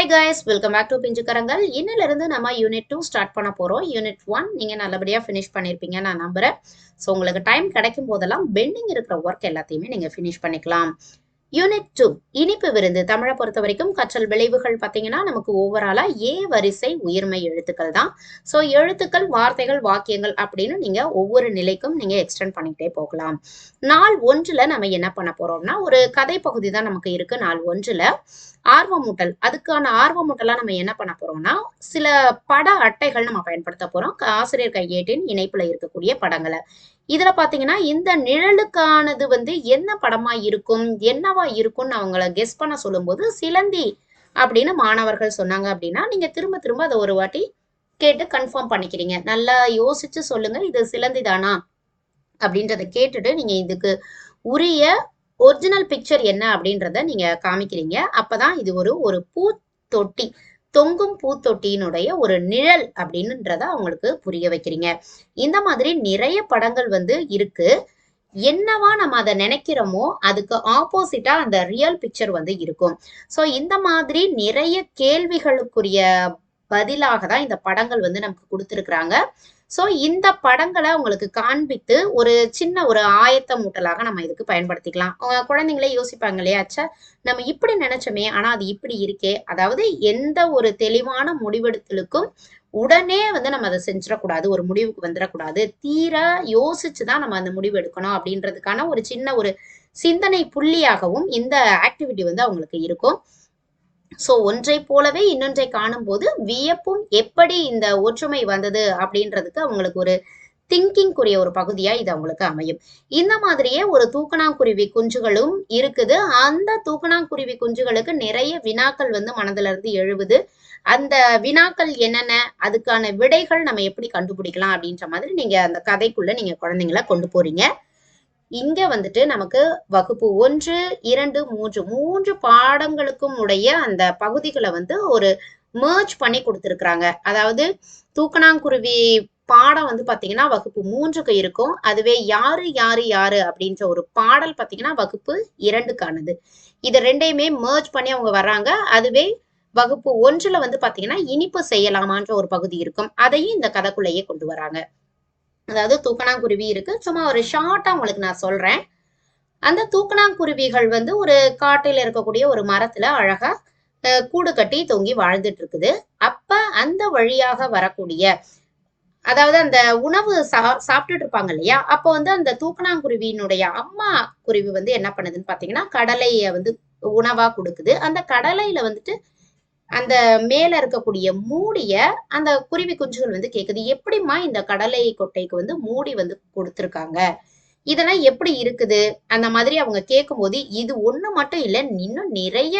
Hi guys welcome back to Pinjukkarangal இன்னிலிருந்து நம்ம unit two start பண்ண போகிறோம் யூனிட் ஒன் நீங்கள் நல்லபடியாக ஃபினிஷ் பண்ணியிருப்பீங்க நான் நம்புகிறேன் ஸோ உங்களுக்கு டைம் கிடைக்கும் போதெல்லாம் பெண்டிங் இருக்கிற ஒர்க் எல்லாத்தையுமே நீங்கள் ஃபினிஷ் பண்ணிக்கலாம். யூனிட் டூ இனிப்பு விருந்து. தமிழை பொறுத்த வரைக்கும் கற்றல் விளைவுகள் பார்த்தீங்கன்னா நமக்கு ஓவராலா ஏ வரிசை உயிர்மை எழுத்துக்கள் தான். ஸோ எழுத்துக்கள் வார்த்தைகள் வாக்கியங்கள் அப்படின்னு நீங்க ஒவ்வொரு நிலைக்கும் நீங்க எக்ஸ்டெண்ட் பண்ணிக்கிட்டே போகலாம். நாள் ஒன்றுல நம்ம என்ன பண்ண போறோம்னா ஒரு கதை பகுதி தான் நமக்கு இருக்கு. நாள் ஒன்றுல ஆர்வமூட்டல் அதுக்கான ஆர்வமூட்டலாம் நம்ம என்ன பண்ண போறோம்னா சில பட அட்டைகள் நம்ம பயன்படுத்த போறோம். ஆசிரியர் கையேட்டின் இணைப்புல இருக்கக்கூடிய படங்களை. இதுல பாத்தீங்கன்னா இந்த நிழலுக்கானது வந்து என்ன படமா இருக்கும் என்னவா இருக்கும்னு அவங்கள கெஸ் பண்ண சொல்லும்போது சிலந்தி அப்படின்னு மாணவர்கள் சொன்னாங்க அப்படின்னா நீங்க திரும்ப திரும்ப அதை ஒரு வாட்டி கேட்டு கன்ஃபார்ம் பண்ணிக்கிறீங்க. நல்லா யோசிச்சு சொல்லுங்க இது சிலந்தி தானா? அப்படின்றத கேட்டுட்டு நீங்க இதுக்கு உரிய ஒரிஜினல் பிக்சர் என்ன அப்படின்றத நீங்க காமிக்கிறீங்க. அப்பதான் இது ஒரு ஒரு பூத்தொட்டி தொங்கும் பூத்தொட்டியினுடைய ஒரு நிழல் அப்படின்றத அவங்களுக்கு புரிய வைக்கிறீங்க. இந்த மாதிரி நிறைய படங்கள் வந்து இருக்கு. என்னவா நம்ம அதை நினைக்கிறோமோ அதுக்கு ஆப்போசிட்டா அந்த ரியல் பிக்சர் வந்து இருக்கும். ஸோ இந்த மாதிரி நிறைய கேள்விகளுக்குரிய பதிலாக தான் இந்த படங்கள் வந்து நமக்கு கொடுத்துருக்குறாங்க. ஸோ இந்த படங்களை உங்களுக்கு காண்பித்து ஒரு சின்ன ஒரு ஆயத்த மூட்டலாக நம்ம இதுக்கு பயன்படுத்திக்கலாம். குழந்தைங்களே யோசிப்பாங்க இல்லையா அச்சா நம்ம இப்படி நினைச்சோமே ஆனால் அது இப்படி இருக்கே. அதாவது எந்த ஒரு தெளிவான முடிவெடுத்தலுக்கும் உடனே வந்து நம்ம அதை செஞ்சிடக்கூடாது ஒரு முடிவுக்கு வந்துடக்கூடாது. தீர யோசிச்சு தான் நம்ம அந்த முடிவு எடுக்கணும் அப்படின்றதுக்கான ஒரு சின்ன ஒரு சிந்தனை புள்ளியாகவும் இந்த ஆக்டிவிட்டி வந்து அவங்களுக்கு இருக்கும். ஸோ ஒன்றை போலவே இன்னொன்றை காணும்போது வியப்பும் எப்படி இந்த ஒற்றுமை வந்தது அப்படின்றதுக்கு அவங்களுக்கு ஒரு திங்கிங்குரிய ஒரு பகுதியா இது அவங்களுக்கு அமையும். இந்த மாதிரியே ஒரு தூக்கணாங்குருவி குஞ்சுகளும் இருக்குது. அந்த தூக்கணாங்குருவி குஞ்சுகளுக்கு நிறைய வினாக்கள் வந்து மனதுல இருந்து எழுவுது. அந்த வினாக்கள் என்னென்ன? அதுக்கான விடைகள் நம்ம எப்படி கண்டுபிடிக்கலாம் அப்படின்ற மாதிரி நீங்க அந்த கதைக்குள்ள நீங்க குழந்தைங்கள கொண்டு போறீங்க. இங்க வந்துட்டு நமக்கு வகுப்பு ஒன்று இரண்டு மூன்று மூன்று பாடங்களுக்கும் உடைய அந்த பகுதிகளை வந்து ஒரு மேர்ஜ் பண்ணி கொடுத்துருக்குறாங்க. அதாவது தூக்கணாங்குருவி பாடம் வந்து பாத்தீங்கன்னா வகுப்பு மூன்றுக்கு இருக்கும். அதுவே யாரு யாரு யாரு அப்படின்ற ஒரு பாடல் பாத்தீங்கன்னா வகுப்பு இரண்டுக்கானது. இது ரெண்டையுமே மேர்ஜ் பண்ணி அவங்க வர்றாங்க. அதுவே வகுப்பு ஒன்றுல வந்து பாத்தீங்கன்னா இனிப்பு செய்யலாமான்ற ஒரு பகுதி இருக்கும். அதையும் இந்த கதைக்குள்ளேயே கொண்டு வராங்க. அதாவது தூக்கணாங்குருவி இருக்கு. சும்மா ஒரு ஷார்ட்டா உங்களுக்கு நான் சொல்றேன். அந்த தூக்கணாங்குருவிகள் வந்து ஒரு காட்டில் இருக்கக்கூடிய ஒரு மரத்துல அழகா கூடு கட்டி தொங்கி வாழ்ந்துட்டு இருக்குது. அப்ப அந்த வழியாக வரக்கூடிய அதாவது அந்த உணவு சா சாப்பிட்டுட்டு இருப்பாங்க இல்லையா? அப்போ வந்து அந்த தூக்கணாங்குருவியினுடைய அம்மா குருவி வந்து என்ன பண்ணுதுன்னு பாத்தீங்கன்னா கடலையை வந்து உணவா கொடுக்குது. அந்த கடலையில வந்துட்டு அந்த மேல இருக்கக்கூடிய மூடிய அந்த குருவி குஞ்சுகள் வந்து கேக்குது. எப்படிம்மா இந்த கடலை கொட்டைக்கு வந்து மூடி வந்து கொடுத்துருக்காங்க? இதெல்லாம் எப்படி இருக்குது? அந்த மாதிரி அவங்க கேட்கும்போது இது ஒண்ணு மட்டும் இல்ல இன்னும் நிறைய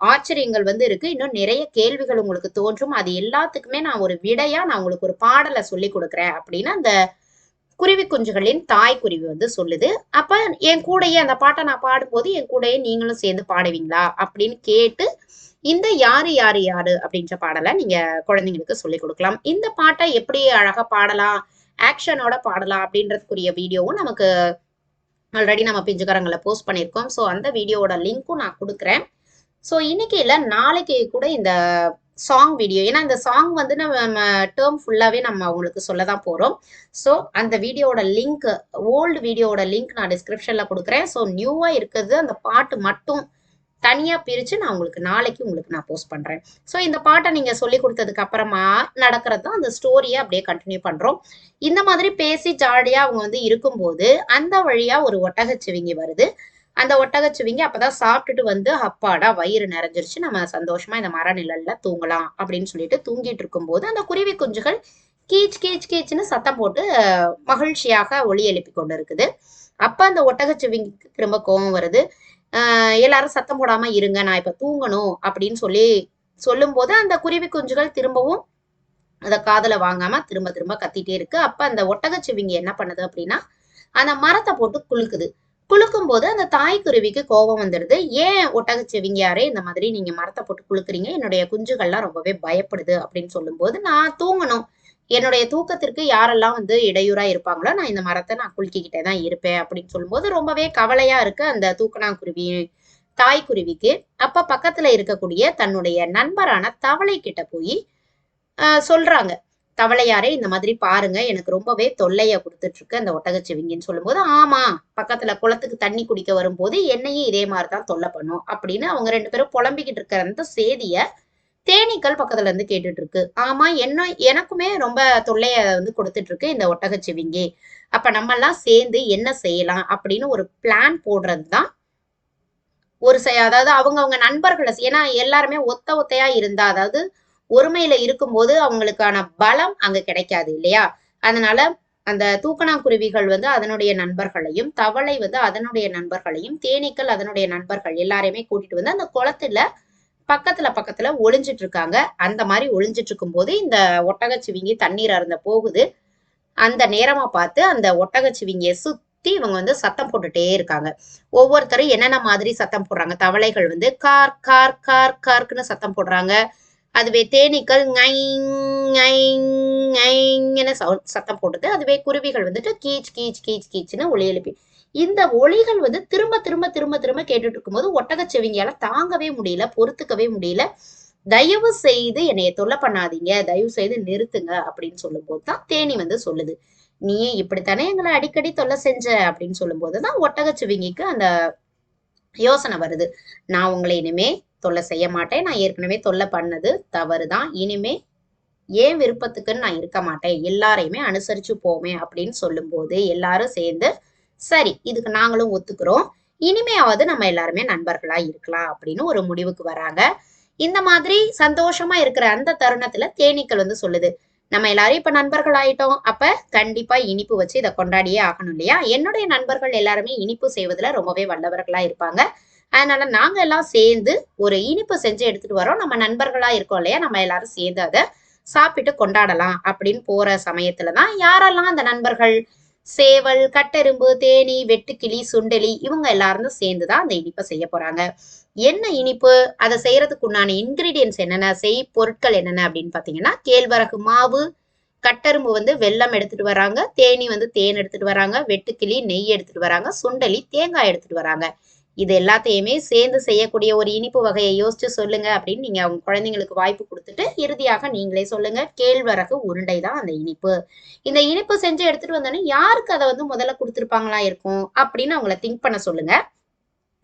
ஆச்சரியங்கள் வந்து இருக்கு. இன்னும் நிறைய கேள்விகள் உங்களுக்கு தோன்றும். அது எல்லாத்துக்குமே நான் ஒரு விடையா நான் உங்களுக்கு ஒரு பாடலை சொல்லி கொடுக்குறேன் அப்படின்னு அந்த குருவி குஞ்சுகளின் தாய் குருவி வந்து சொல்லுது. அப்ப என் கூடையே அந்த பாட்டை நான் பாடும்போது என் கூடையே நீங்களும் சேர்ந்து பாடுவீங்களா அப்படின்னு கேட்டு இந்த யாரு யாரு யாரு அப்படின்ற பாடலை நீங்க குழந்தைங்களுக்கு சொல்லி கொடுக்கலாம். இந்த பாட்டை எப்படி அழகா பாடலாம் ஆக்ஷனோட பாடலாம் அப்படின்றதுக்குரிய வீடியோவும் நமக்கு ஆல்ரெடி நம்ம பிஞ்சுக்காரங்களை போஸ்ட் பண்ணியிருக்கோம். ஸோ அந்த வீடியோவோட லிங்க்கும் நான் கொடுக்குறேன். ஸோ இன்னைக்கு இல்லை நாளைக்கு கூட இந்த சாங் வீடியோ ஏன்னா இந்த சாங் வந்து நம்ம டேர்ம் ஃபுல்லாகவே நம்ம அவங்களுக்கு சொல்ல தான் போகிறோம் ஸோ அந்த வீடியோட லிங்க் ஓல்டு வீடியோவோட லிங்க் நான் டிஸ்கிரிப்ஷனில் கொடுக்குறேன். ஸோ நியூவாக இருக்கிறது அந்த பாட்டு மட்டும் தனியாக பிரித்து நான் உங்களுக்கு நாளைக்கு உங்களுக்கு நான் போஸ்ட் பண்ணுறேன் ஸோ இந்த பாட்டை நீங்கள் சொல்லி கொடுத்ததுக்கு அப்புறமா நடக்கிறது தான் அந்த ஸ்டோரியை அப்படியே கண்டினியூ பண்ணுறோம் இந்த மாதிரி பேசி ஜாலியாக அவங்க வந்து இருக்கும்போது அந்த வழியாக ஒரு ஒட்டகச்சிவிங்கி வருது. அந்த ஒட்டகச்சுவிங்க அப்பதான் சாப்பிட்டுட்டு வந்து அப்பாடா வயிறு நிறைஞ்சிருச்சு. நம்ம சந்தோஷமா இந்த மர நிழல்ல தூங்கலாம் அப்படின்னு சொல்லிட்டு தூங்கிட்டு இருக்கும்போது அந்த குருவி குஞ்சுகள் கீச் கீச் கீச்னு சத்தம் போட்டு மகிழ்ச்சியாக ஒளி எழுப்பி கொண்டு இருக்குது அப்ப அந்த ஒட்டகச்சுவிங்க திரும்ப கோபம் வருது. ஆஹ் எல்லாரும் சத்தம் போடாம இருங்க நான் இப்ப தூங்கணும் அப்படின்னு சொல்லி சொல்லும் போது அந்த குருவி குஞ்சுகள் திரும்பவும் அதை காதல வாங்காம திரும்ப திரும்ப கத்திட்டே இருக்கு. அப்ப அந்த ஒட்டகச்சுவிங்க என்ன பண்ணுது அப்படின்னா அந்த மரத்தை போட்டு குலுக்குது. குலுக்கும் போது அந்த தாய் குருவிக்கு கோபம் வந்துடுது. ஏன் ஒட்டகச்சிவிங்கியாரே இந்த மாதிரி நீங்க மரத்தை போட்டு குலுக்குறீங்க? என்னுடைய குஞ்சுகள்லாம் ரொம்பவே பயப்படுது அப்படின்னு சொல்லும்போது நான் தூங்கணும். என்னுடைய தூக்கத்திற்கு யாரெல்லாம் வந்து இடையூறா இருப்பாங்களோ நான் இந்த மரத்தை நான் குலுக்கிக்கிட்டே தான் இருப்பேன் அப்படின்னு சொல்லும்போது ரொம்பவே கவலையா இருக்கு அந்த தூக்கணாங்குருவி தாய்க்குருவிக்கு. அப்ப பக்கத்துல இருக்கக்கூடிய தன்னுடைய நண்பரான தவளை கிட்ட போய் சொல்றாங்க. தவளையாரே இந்த மாதிரி பாருங்க எனக்கு ரொம்பவே தொல்லைய கொடுத்துட்டு இருக்கு அந்த ஒட்டகச்சிவிங்கின்னு சொல்லும்போது ஆமா பக்கத்துல குளத்துக்கு தண்ணி குடிக்க வரும்போது என்னையும் இதே மாதிரிதான் தொல்லை பண்ணும் அப்படின்னு அவங்க ரெண்டு பேரும் புலம்பிக்கிட்டு இருக்கிற அந்த செய்திய தேனீக்கள் பக்கத்துல இருந்து கேட்டுட்டு இருக்கு ஆமா என்ன எனக்குமே ரொம்ப தொல்லைய வந்து கொடுத்துட்டு இருக்கு இந்த ஒட்டகச்சிவிங்கி. அப்ப நம்ம எல்லாம் சேர்ந்து என்ன செய்யலாம் அப்படின்னு ஒரு பிளான் போடுறது தான் ஒரு செ- அதாவது அவங்க அவங்க நண்பர்களை ஏன்னா எல்லாருமே ஒத்த ஒத்தையா இருந்தா அதாவது ஒருமையில இருக்கும்போது அவங்களுக்கான பலம் அங்க கிடைக்காது இல்லையா? அதனால அந்த தூக்கணாங்குருவிகள் வந்து அதனுடைய நண்பர்களையும் தவளை வந்து அதனுடைய நண்பர்களையும் தேனீக்கள் அதனுடைய நண்பர்கள் எல்லாரையுமே கூட்டிட்டு வந்து அந்த குளத்துல பக்கத்துல பக்கத்துல ஒளிஞ்சிட்டு இருக்காங்க அந்த மாதிரி ஒளிஞ்சிட்டு இருக்கும்போது இந்த ஒட்டகச்சிவிங்கி தண்ணீர் அருந்த போகுது. அந்த நேரமா பார்த்து அந்த ஒட்டகச்சிவிங்கிய சுத்தி இவங்க வந்து சத்தம் போட்டுட்டே இருக்காங்க. ஒவ்வொருத்தரும் என்னென்ன மாதிரி சத்தம் போடுறாங்க? தவளைகள் வந்து கார் கார் கார் கார்க்குன்னு சத்தம் போடுறாங்க. அதுவே தேனீக்கள் ngைங், சவுண்ட் சத்தம் போடுது அதுவே குருவிகள் வந்துட்டு கீச் கீச் கீச் கீச்னு ஒளி எழுப்பி. இந்த ஒலிகள் வந்து திரும்ப திரும்ப திரும்ப திரும்ப கேட்டுட்டு இருக்கும்போது ஒட்டகச்சிவிங்கியால தாங்கவே முடியல பொறுத்துக்கவே முடியல. தயவு செய்து என்னைய தொல்லை பண்ணாதீங்க தயவு செய்து நிறுத்துங்க அப்படின்னு சொல்லும்போது தான் தேனி வந்து சொல்லுது. நீ இப்படித்தானே எங்களை அடிக்கடி தொல்லை செஞ்ச? அப்படின்னு சொல்லும்போது தான் ஒட்டகச்சிவிங்கிக்கு அந்த யோசனை வருது. நான் உங்களை இனிமே தொல்லை செய்ய மாட்டேன். நான் ஏற்கனவே தொல்லை பண்ணது தவறு தான் இனிமே ஏன் விருப்பத்துக்குன்னு நான் இருக்க மாட்டேன். எல்லாரையுமே அனுசரிச்சு போமே அப்படின்னு சொல்லும்போது எல்லாரும் சேர்ந்து சரி இதுக்கு நாங்களும் ஒத்துக்கிறோம். இனிமையாவது நம்ம எல்லாருமே நண்பர்களா இருக்கலாம் அப்படின்னு ஒரு முடிவுக்கு வராங்க. இந்த மாதிரி சந்தோஷமா இருக்கிற அந்த தருணத்துல தேனீக்கள் வந்து சொல்லுது நம்ம எல்லாரும் இப்ப நண்பர்கள் ஆயிட்டோம். அப்ப கண்டிப்பா இனிப்பு வச்சு இதை கொண்டாடியே ஆகணும் இல்லையா? என்னுடைய நண்பர்கள் எல்லாருமே இனிப்பு செய்வதுல ரொம்பவே வல்லவர்களா இருப்பாங்க. அதனால நாங்க எல்லாம் சேர்ந்து ஒரு இனிப்பு செஞ்சு எடுத்துட்டு வரோம். நம்ம நண்பர்களா இருக்கோம் இல்லையா? நம்ம எல்லாரும் சேர்ந்து அதை சாப்பிட்டு கொண்டாடலாம் அப்படின்னு போற சமயத்துலதான் யாரெல்லாம் அந்த நண்பர்கள் சேவல் கட்டெரும்பு தேனி வெட்டுக்கிளி சுண்டலி இவங்க எல்லாரும் சேர்ந்துதான் அந்த இனிப்பை செய்ய போறாங்க. என்ன இனிப்பு? அதை செய்யறதுக்கு உண்டான இன்கிரீடியன்ஸ் என்னென்ன? செய் பொருட்கள் என்னென்ன அப்படின்னு பாத்தீங்கன்னா கேழ்வரகு மாவு கட்டெரும்பு வந்து வெல்லம் எடுத்துட்டு வராங்க தேனி வந்து தேன் எடுத்துட்டு வராங்க வெட்டுக்கிளி நெய் எடுத்துட்டு வராங்க சுண்டலி தேங்காய் எடுத்துட்டு வராங்க. இது எல்லாத்தையுமே சேர்ந்து செய்யக்கூடிய ஒரு இனிப்பு வகையை யோசிச்சு சொல்லுங்க அப்படின்னு நீங்க அவங்க குழந்தைங்களுக்கு வாய்ப்பு கொடுத்துட்டு இறுதியாக நீங்களே சொல்லுங்க. கேழ்வரகு உருண்டை தான் அந்த இனிப்பு. இந்த இனிப்பு செஞ்சு எடுத்துட்டு வந்தோன்னே யாருக்கு அதை வந்து முதல்ல கொடுத்துருப்பாங்களா இருக்கும் அப்படின்னு அவங்கள திங்க் பண்ண சொல்லுங்க.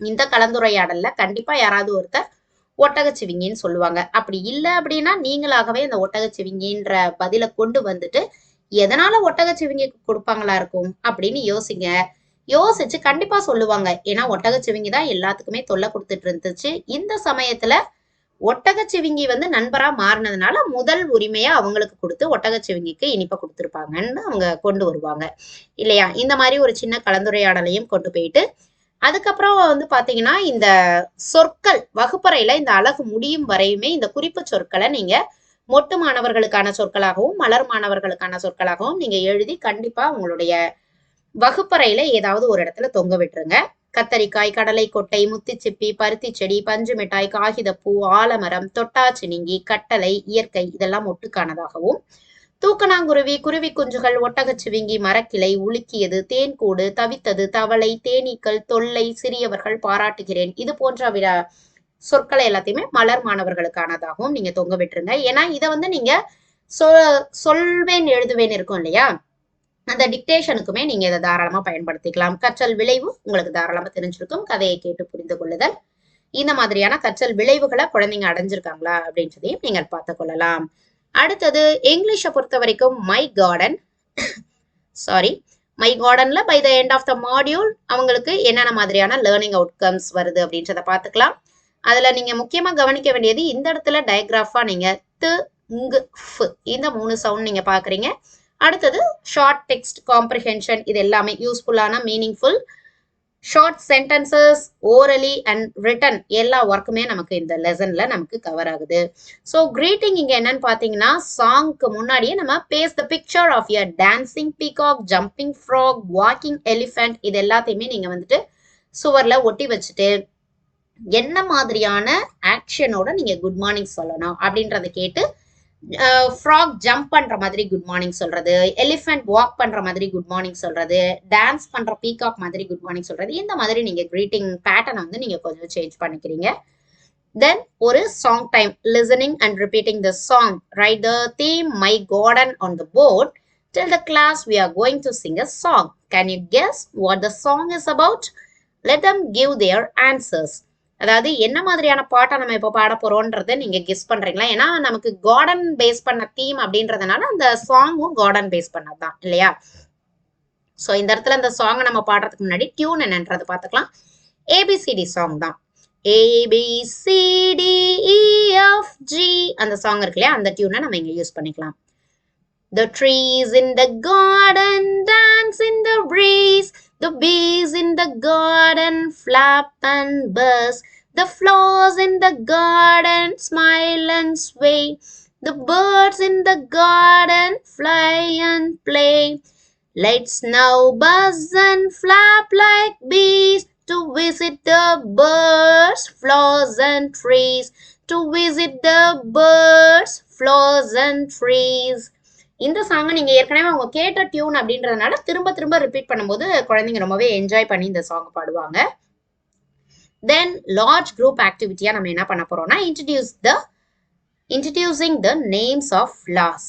இந்த கலந்துரையாடல்ல கண்டிப்பா யாராவது ஒருத்தர் ஒட்டகச்சிவிங்கின்னு சொல்லுவாங்க. அப்படி இல்லை அப்படின்னா நீங்களாகவே அந்த ஒட்டகச்சிவிங்கின்ற பதிலை கொண்டு வந்துட்டு எதனால ஒட்டகச்சிவிங்கிக்கு கொடுப்பாங்களா இருக்கும் அப்படின்னு யோசிங்க. யோசிச்சு கண்டிப்பா சொல்லுவாங்க. ஏன்னா ஒட்டகச்சிவிங்கி தான் எல்லாத்துக்குமே தொல்லை கொடுத்துட்டு இருந்துச்சு. இந்த சமயத்துல ஒட்டகச்சிவிங்கி வந்து நண்பரா மாறினதுனால முதல் உரிமையா அவங்களுக்கு கொடுத்து ஒட்டகச்சிவிங்கிக்கு இனிப்பை கொடுத்துருப்பாங்கன்னு அவங்க கொண்டு வருவாங்க. இல்லையா? இந்த மாதிரி ஒரு சின்ன கலந்துரையாடலையும் கொண்டு போயிட்டு அதுக்கப்புறம் வந்து பாத்தீங்கன்னா இந்த சொற்கள் வகுப்பறையில இந்த அழகு முடியும் வரையுமே இந்த குறிப்பு சொற்களை நீங்க மொட்டு மாணவர்களுக்கான சொற்களாகவும் மலர் மாணவர்களுக்கான சொற்களாகவும் நீங்க எழுதி கண்டிப்பா உங்களுடைய வகுப்பறையில ஏதாவது ஒரு இடத்துல தொங்க விட்டுருங்க. கத்தரிக்காய் கடலை கொட்டை முத்திச்சிப்பி பருத்தி செடி பஞ்சு மிட்டாய் காகிதப்பூ ஆலமரம் தொட்டாச்சினிங்கி கட்டளை இயற்கை இதெல்லாம் ஒட்டுக்கானதாகவும் தூக்கணாங்குருவி குருவி குஞ்சுகள் ஒட்டகச்சிவிங்கி மரக்கிளை உலுக்கியது தேன்கூடு தவித்தது தவளை தேனீக்கள் தொல்லை சிறியவர்கள் பாராட்டுகிறேன். இது போன்ற விட சொற்களை எல்லாத்தையுமே மலர் மாணவர்களுக்கானதாகவும் நீங்க தொங்க விட்டுருங்க. ஏன்னா இதை வந்து நீங்க சொ சொல்வேன் எழுதுவேன் இருக்கும் இல்லையா? அந்த டிக்டேஷனுக்குமே நீங்க இதை தாராளமா பயன்படுத்திக்கலாம். கற்றல் விளைவு உங்களுக்கு தாராளமா தெரிஞ்சிருக்கும். கதையை கேட்டு புரிந்து கொள்ளுதல். இந்த மாதிரியான கற்றல் விளைவுகளை குழந்தைங்க அடைஞ்சிருக்காங்களா அப்படின்றதையும் நீங்கள் பார்த்து கொள்ளலாம். அடுத்தது இங்கிலீஷை பொறுத்த வரைக்கும் மை கார்டன். சாரி மை கார்டன்ல by the end of the module அவங்களுக்கு என்னென்ன மாதிரியான லேர்னிங் அவுட்கம்ஸ் வருது அப்படின்றத பார்த்துக்கலாம். அதுல நீங்க முக்கியமா கவனிக்க வேண்டியது இந்த இடத்துல டயக்ராஃபா நீங்க து இந்த மூணு சவுண்ட் நீங்க பாக்குறீங்க அடுத்தது ஷார்ட் டெக்ஸ்ட் காம்ப்ரிஹென்ஷன் இது எல்லாமே யூஸ்ஃபுல்லான meaningful short sentences orally and written எல்லா ஒர்க்குமே நமக்கு இந்த லெசன்ல நமக்கு கவர் ஆகுது. ஸோ கிரீட்டிங் இங்க என்னன்னு பாத்தீங்கன்னா சாங்க்கு முன்னாடியே நம்ம base the picture of your dancing peacock jumping frog walking elephant இது எல்லாத்தையுமே நீங்க வந்துட்டு சுவர்ல ஒட்டி வச்சுட்டு என்ன மாதிரியான ஆக்ஷனோட நீங்க குட் மார்னிங் சொல்லணும் அப்படின்றத கேட்டு ஃப்ராக் ஜம்ப் பண்ற மாதிரி குட் மார்னிங் சொல்றது. எலிஃபென்ட் வாக் பண்ற மாதிரி குட் மார்னிங் சொல்றது. டான்ஸ் பண்ற பீகாக் மாதிரி குட் மார்னிங் சொல்றது. இந்த மாதிரி நீங்க கிரீட்டிங் பேட்டர்ன் வந்து நீங்க கொஞ்சம் சேஞ்ச் பண்ணிக்கிறீங்க. தென் ஒரு song time listening and repeating the song write the theme my garden on the board tell the class we are going to sing a song can you guess what the song is about let them give their answers அதாவது என்ன மாதிரியான பாட்டை நம்ம இப்போ பாட போறோன்றத நீங்க guess பண்றீங்களா? ஏன்னா நமக்கு கார்டன் பேஸ் பண்ண தீம் அப்படின்றதுனால அந்த சாங்கும் கார்டன் பேஸ் பண்ணது தான் இல்லையா? ஸோ இந்த இடத்துல அந்த சாங்கை நம்ம பாடுறதுக்கு முன்னாடி டியூன் என்னன்றது பார்த்துக்கலாம். ஏபிசிடி சாங் தான். ஏபிசிடிஇஎஃப்ஜி அந்த சாங் இருக்கு இல்லையா? அந்த டியூனை நம்ம இங்கே யூஸ் பண்ணிக்கலாம். The trees in the garden dance in the breeze. The bees in the garden flap and buzz. The flowers in the garden smile and sway. The birds in the garden fly and play. Let's now buzz and flap like bees to visit the birds, flowers and trees. To visit the birds, flowers and trees. இந்த சாங்கை நீங்க ஏற்கனவே அவங்க கேட்ட tune அப்படின்றதுனால திரும்ப திரும்ப repeat பண்ணும்போது குழந்தைங்க ரொம்பவே என்ஜாய் பண்ணி இந்த சாங் பாடுவாங்க. தென் லார்ஜ் குரூப் ஆக்டிவிட்டியா நம்ம என்ன பண்ண போறோம்னா introduce the introducing the names of flowers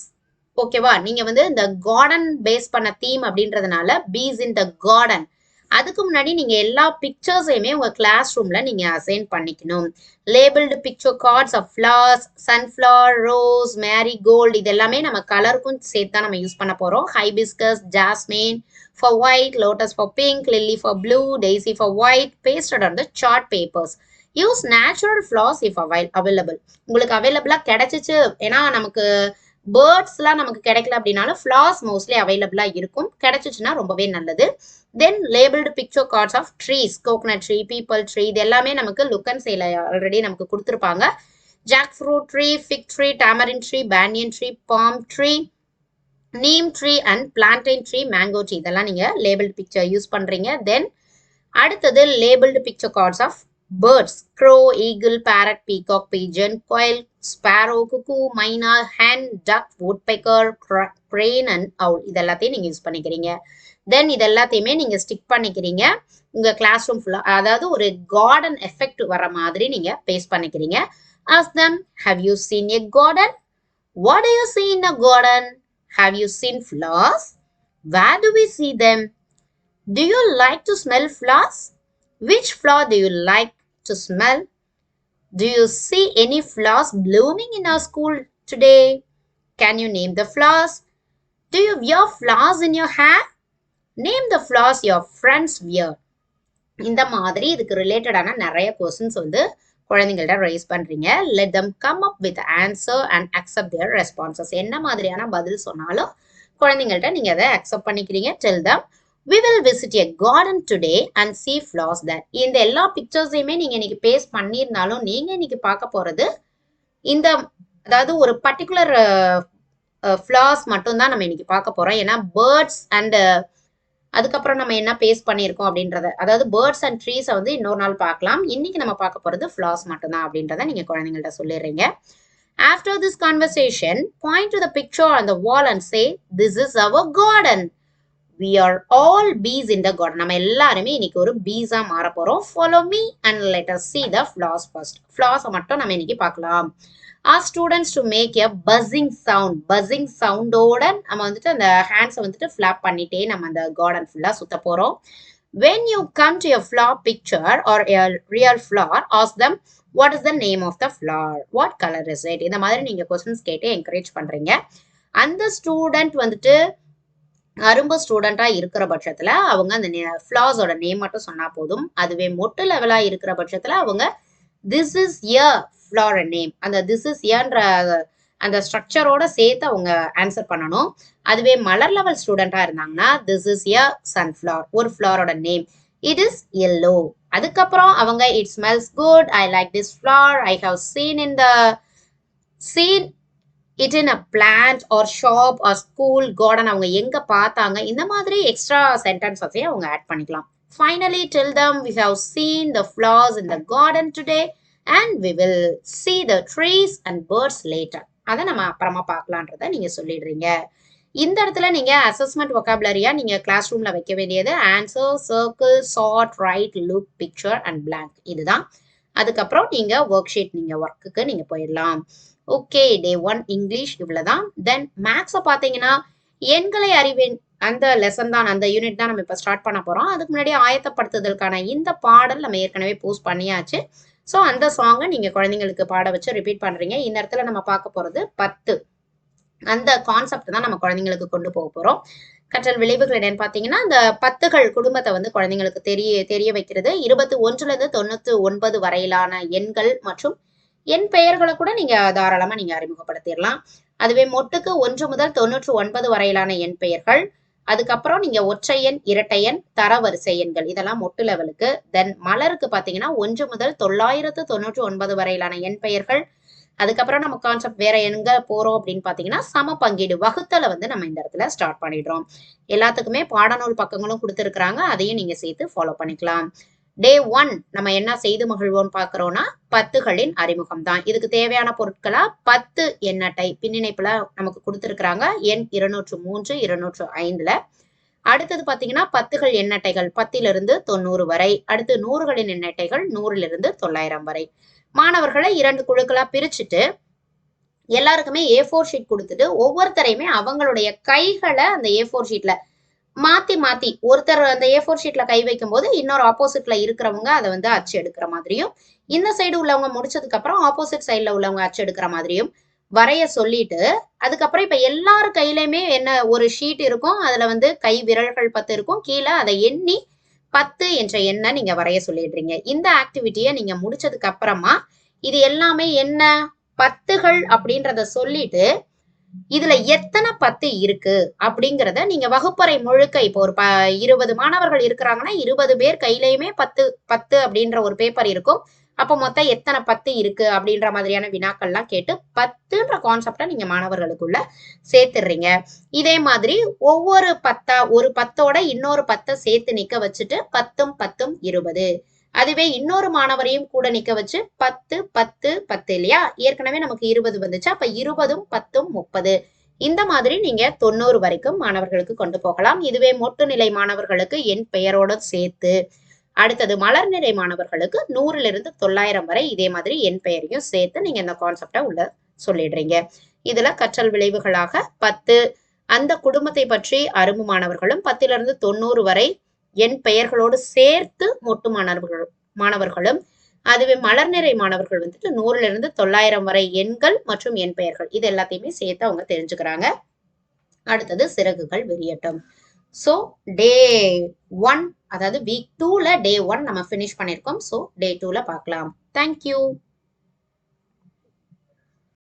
ஓகேவா நீங்க வந்து இந்த கார்டன் பேஸ் பண்ண தீம் அப்படின்றதுனால பீஸ் இன் த கார்டன் அதுக்கு முன்னாடி நீங்க எல்லா பிக்சர்ஸையுமே உங்க கிளாஸ் ரூம்ல நீங்க அசைன் பண்ணிக்கணும். Labelled picture cards of flowers sunflower rose marigold இது எல்லாமே நம்ம கலருக்கும் சேர்த்து தான் நம்ம யூஸ் பண்ண போறோம். Hibiscus jasmine for white lotus for pink lily for blue daisy for white pasted on the chart papers use natural flowers if avail available உங்களுக்கு அவைலபிளாக கிடைச்சிச்சு. ஏன்னா நமக்கு பேர்ட்ஸ்லாம் நமக்கு கிடைக்கல அப்படின்னாலும் ஃப்ளார்ஸ் மோஸ்ட்லி அவைலபிளா இருக்கும். கிடைச்சிச்சுன்னா ரொம்பவே நல்லது. Then labelled picture cards of trees coconut tree peepal tree இது எல்லாமே நமக்கு லுக் அண்ட் சேல ஆல்ரெடி நமக்கு கொடுத்துருப்பாங்க. Jackfruit tree fig tree tamarind tree banyan tree palm tree neem tree and plantain tree mango tree இதெல்லாம் நீங்க லேபிள்டு பிக்சர் யூஸ் பண்றீங்க. Then அடுத்தது labelled picture cards of birds crow eagle parrot peacock pigeon koel sparrow cuckoo myna hen duck woodpecker crane and owl இது எல்லாத்தையும் நீங்கள் use பண்ணிக்கிறீங்க தென் இது எல்லாத்தையுமே நீங்கள் ஸ்டிக் பண்ணிக்கிறீங்க உங்கள் கிளாஸ் ரூம் ஃபுல்லாக அதாவது ஒரு கார்டன் எஃபெக்ட் வர மாதிரி நீங்கள் பேஸ் பண்ணிக்கிறீங்க ask them have you seen a garden what you seen a garden have you seen flowers where do we see them do you like to smell flowers which flower do you like to smell do you see any flowers blooming in our school today? Can you name the flowers do you wear flowers in your hair? Name the flowers your friends wear இந்த மாதிரி இதுக்கு ரிலேட்டடான நிறைய questions வந்து குழந்தைங்கள்ட்ட raise பண்றீங்க. Let them come up with answer and accept their responses என்ன மாதிரியான பதில் சொன்னாலும் குழந்தைங்கள்ட்ட நீங்க அதை அக்செப்ட் பண்ணிக்கிறீங்க. Tell them we will visit a garden today and see flowers that இந்த எல்லா பிக்சர்ஸையுமே நீங்கள் இன்னைக்கு பேஸ்ட் பண்ணியிருந்தாலும் நீங்கள் இன்னைக்கு பார்க்க போகிறது இந்த அதாவது ஒரு பர்டிகுலர் ஃப்ளாஸ் மட்டும்தான் நம்ம இன்னைக்கு பார்க்க போகிறோம் ஏன்னா பேர்ட்ஸ் அண்டு அதுக்கப்புறம் நம்ம என்ன பேஸ் பண்ணியிருக்கோம் அப்படின்றத அதாவது பேர்ட்ஸ் அண்ட் ட்ரீஸை வந்து இன்னொரு நாள் பார்க்கலாம். இன்னைக்கு நம்ம பார்க்க போகிறது ஃப்ளாஸ் மட்டும்தான் அப்படின்றத நீங்கள் குழந்தைங்கள்ட்ட சொல்லிடுறீங்க. After this conversation point to the picture on the wall and say this is our garden we are all bees in the garden நம்ம எல்லாருமே இன்னைக்கு ஒரு பீஸா மாற போறோம். Follow me and let us see the flowers first ஃப்ளாஸை மட்டும் நம்ம இன்னைக்கு பார்க்கலாம். R students to make a buzzing sound buzzing சவுண்டோட நம்ம வந்துட்டு அந்த ஹேண்ட்ஸை வந்துட்டு ஃபிளாப் பண்ணிட்டே நம்ம அந்த கார்டன் ஃபுல்லாக சுத்த போகிறோம் when you come to a flower picture or a real flower ask them what is the name of the flower what colour is it இந்த மாதிரி நீங்கள் கொஸ்டின்ஸ் கேட்டு என்கரேஜ் பண்ணுறீங்க அந்த ஸ்டூடெண்ட் வந்துட்டு அரும்பு ஸ்டூடெண்ட்டாக இருக்கிற பட்சத்தில் அவங்க அந்த ஃப்ளாஸோட நேம் மட்டும் சொன்னால் போதும். அதுவே மொட்டு லெவலாக இருக்கிற பட்சத்தில் அவங்க this is a flower name அந்த திஸ் இஸ் ஏன்ற அந்த ஸ்ட்ரக்சரோட சேர்த்து அவங்க ஆன்சர் பண்ணணும். அதுவே மலர் லெவல் ஸ்டூடெண்ட்டாக இருந்தாங்கன்னா திஸ் இஸ் எ சன்ஃப்ளவர் ஒரு ஃப்ளாரோட நேம் இட் இஸ் எல்லோ அதுக்கப்புறம் அவங்க it smells good I like this flower I have seen in the seen it in a plant or shop or school garden அவங்க எங்க பார்த்தாங்க இந்த மாதிரி எக்ஸ்ட்ரா சென்டென்சஸே அவங்க ஆட் பண்ணிக்கலாம். Finally till them we have seen the flowers in the garden today and we will see the trees and birds later அதை நம்ம அப்புறமா பார்க்கலான்றத நீங்க சொல்லிடுறீங்க. இந்த இடத்துல நீங்க அசஸ்மெண்ட் ஒகாபுலரியா நீங்க கிளாஸ் ரூம்ல வைக்க வேண்டியது. Answer circle chart right look picture and blank இதுதான். அதுக்கப்புறம் நீங்க ஒர்க் ஷீட் நீங்க ஒர்க்குக்கு நீங்க போயிடலாம். ஓகே டே ஒன் இங்கிலீஷ் இவ்வளவுதான். தென் மேக்ஸை பார்த்தீங்கன்னா எண்களை அறிவேன் அந்த லெசன் தான் அந்த யூனிட் தான் நம்ம இப்போ ஸ்டார்ட் பண்ண போகிறோம் அதுக்கு முன்னாடி ஆயத்தப்படுத்துதலுக்கான இந்த பாடல் நம்ம ஏற்கனவே போஸ்ட் பண்ணியாச்சு. ஸோ அந்த சாங்கை நீங்கள் குழந்தைங்களுக்கு பாட வச்சு ரிப்பீட் பண்ணுறீங்க இந்த இடத்துல நம்ம பார்க்க போகிறது பத்து. அந்த கான்செப்ட் தான் நம்ம குழந்தைங்களுக்கு கொண்டு போக போகிறோம் கற்றல் விளைவுகள் என்னன்னு பார்த்தீங்கன்னா இந்த பத்துகள் குடும்பத்தை வந்து குழந்தைங்களுக்கு தெரிய தெரிய வைக்கிறது. இருபத்தி ஒன்றுலேருந்து தொண்ணூற்று ஒன்பது வரையிலான எண்கள் மற்றும் எண் பெயர்களை கூட நீங்க தாராளமா நீங்க அறிமுகப்படுத்திடலாம். அதுவே மொட்டுக்கு ஒன்று முதல் தொண்ணூற்று ஒன்பது வரையிலான எண் பெயர்கள். அதுக்கப்புறம் நீங்க ஒற்றை எண் இரட்டை எண் தரவரிசை எண்கள். இதெல்லாம் மொட்டு லெவலுக்கு தென் மலருக்கு பாத்தீங்கன்னா ஒன்று முதல் தொள்ளாயிரத்து தொண்ணூற்று ஒன்பது வரையிலான எண் பெயர்கள். அதுக்கப்புறம் நம்ம கான்செப்ட் வேற எங்க போறோம் அப்படின்னு பாத்தீங்கன்னா சம பங்கீடு வகுத்தலை வந்து நம்ம இந்த இடத்துல ஸ்டார்ட் பண்ணிடுறோம். எல்லாத்துக்குமே பாடநூல் பக்கங்களும் கொடுத்துருக்குறாங்க. அதையும் நீங்க சேர்த்து ஃபாலோ பண்ணிக்கலாம். டே ஒன் நம்ம என்ன செய்து மகிழ்வோம் பார்க்கறோம்னா பத்துகளின் அறிமுகம் தான் இதுக்கு தேவையான பொருட்களா? பத்து எண் அட்டை பின்னிணைப்புல நமக்கு கொடுத்துருக்குறாங்க. எண் இருநூற்று மூன்று இருநூற்று ஐந்துல அடுத்தது பாத்தீங்கன்னா பத்துகள் எண்ணட்டைகள் பத்திலிருந்து தொண்ணூறு வரை. அடுத்து நூறுகளின் எண்ணட்டைகள் நூறிலிருந்து தொள்ளாயிரம் வரை. மாணவர்களை இரண்டு குழுக்களா பிரிச்சுட்டு எல்லாருக்குமே ஏ ஃபோர் ஷீட் கொடுத்துட்டு ஒவ்வொருத்தரையுமே அவங்களுடைய கைகளை அந்த ஏ ஃபோர் ஷீட்ல மாத்தி மாத்தி. ஒருத்தர் அந்த ஏ ஃபோர் ஷீட்ல கை வைக்கும் போது இன்னொரு ஆப்போசிட்ல இருக்கிறவங்க அதை வந்து அச்சு எடுக்கிற மாதிரியும் இந்த சைடு உள்ளவங்க முடிச்சதுக்கு அப்புறம் ஆப்போசிட் சைட்ல உள்ளவங்க அச்சு எடுக்கிற மாதிரியும் வரைய சொல்லிட்டு அதுக்கப்புறம் இப்ப எல்லார் கையிலயுமே என்ன ஒரு ஷீட் இருக்கும் அதுல வந்து கை விரல்கள் பத்து இருக்கும் கீழே அதை எண்ணி பத்து என்ற எண்ணை நீங்க வரைய சொல்லிடுறீங்க. இந்த ஆக்டிவிட்டியை நீங்க முடிச்சதுக்கு அப்புறமா இது எல்லாமே என்ன? பத்துகள் அப்படின்றத சொல்லிட்டு இதுல எத்தனை பத்து இருக்கு அப்படிங்கிறத நீங்க வகுப்பறை முழுக்க இப்போ ஒரு ப இருபது மாணவர்கள் இருக்கிறாங்கன்னா இருபது பேர் கையிலயுமே பத்து பத்து அப்படின்ற ஒரு பேப்பர் இருக்கும். அப்போ மொத்தம் எத்தனை பத்து இருக்கு அப்படின்ற மாதிரியான வினாக்கள்லாம் கேட்டு பத்துன்ற கான்செப்டை நீங்க மாணவர்களுக்குள்ள சேர்த்துடுறீங்க. இதே மாதிரி ஒவ்வொரு பத்தா ஒரு பத்தோட இன்னொரு பத்தை சேர்த்து நிக்க வச்சுட்டு பத்தும் பத்தும் இருபது. அதுவே இன்னொரு மாணவரையும் கூட நிக்க வச்சு பத்து பத்து பத்து இல்லையா? ஏற்கனவே நமக்கு இருபது வந்துச்சு. அப்ப இருபதும் பத்தும் முப்பது. இந்த மாதிரி நீங்க தொண்ணூறு வரைக்கும் மாணவர்களுக்கு கொண்டு போகலாம். இதுவே மொட்டு நிலை மாணவர்களுக்கு என் பெயரோட சேர்த்து. அடுத்தது மலர் நிலை மாணவர்களுக்கு நூறுல இருந்து தொள்ளாயிரம் வரை இதே மாதிரி என் பெயரையும் சேர்த்து நீங்க இந்த கான்செப்டை உள்ள சொல்லிடுறீங்க. இதுல கற்றல் விளைவுகளாக பத்து. அந்த குடும்பத்தை பற்றி அரும்பு மாணவர்களும் பத்திலிருந்து தொண்ணூறு வரை என் பெயர்களோடு சேர்த்து மொட்டு மாணவர்கள் மாணவர்களும் அதுவே மலர் நிறை மாணவர்கள் வந்துட்டு நூறுல இருந்து தொள்ளாயிரம் வரை எண்கள் மற்றும் எண் பெயர்கள். இது எல்லாத்தையுமே சேர்த்து அவங்க தெரிஞ்சுக்கிறாங்க. அடுத்தது சிறகுகள் வெளியேட்டும் ஸோ டே ஒன் அதாவது வீக் டூல டே ஒன் நம்ம ஃபினிஷ் பண்ணியிருக்கோம். ஸோ டே டூல பார்க்கலாம். Thank you